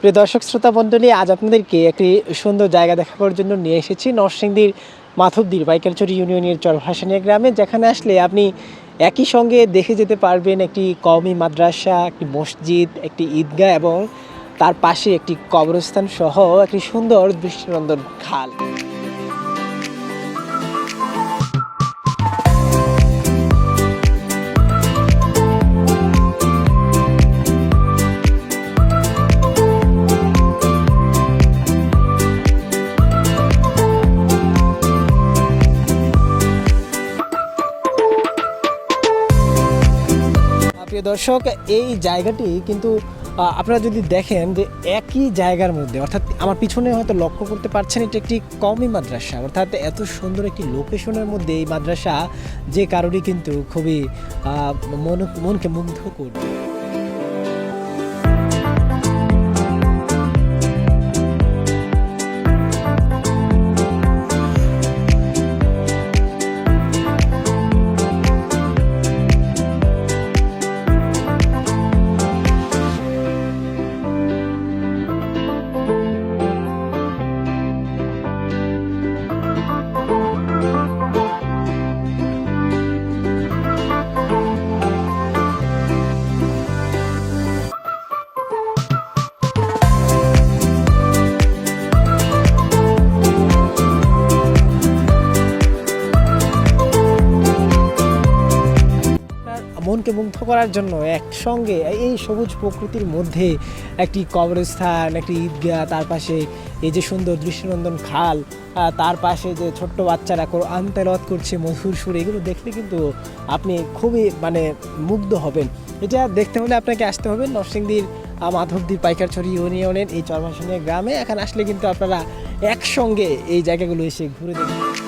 প্রিয় দর্শক, শ্রোতা মণ্ডলী আজ আপনাদেরকে একটি সুন্দর জায়গা দেখাবার জন্য নিয়ে এসেছি, নরসিংদীর মাধবদীর বাইকালচুরি ইউনিয়নের চরভাসানিয়া গ্রামে, যেখানে আসলে আপনি একই সঙ্গে দেখে যেতে পারবেন একটি কওমি মাদ্রাসা, একটি মসজিদ, একটি ঈদগাহ এবং তার পাশে একটি কবরস্থান সহ একটি সুন্দর দৃষ্টিনন্দন খাল। প্রিয় দর্শক, এই জায়গাটি কিন্তু আপনারা যদি দেখেন যে একই জায়গার মধ্যে, অর্থাৎ আমার পিছনে হয়তো লক্ষ্য করতে পারছেন এটা একটি কমই মাদ্রাসা, অর্থাৎ এত সুন্দর একটি লোকেশনের মধ্যে এই মাদ্রাসা যে কারোরই কিন্তু খুবই মন, মনকে মুগ্ধ করবে। মনকে মুগ্ধ করার জন্য একসঙ্গে এই সবুজ প্রকৃতির মধ্যে একটি কবরস্থান একটি ঈদগাহ তার পাশে এই যে সুন্দর দৃশ্যনন্দন খাল তার পাশে যে ছোট্ট বাচ্চারা কোরআন তেলাওয়াত করছে মধুর সুর এগুলো দেখলে কিন্তু আপনি খুবই মানে মুগ্ধ হবেন। এটা দেখতে হলে আপনাকে আসতে হবে নরসিংদীর আহ, মাধবদীর পাইকারছড়ি ইউনিয়নের এই চরমাশনিয়া গ্রামে। এখানে আসলে কিন্তু আপনারা একসঙ্গে এই জায়গাগুলো এসে ঘুরে দেখবেন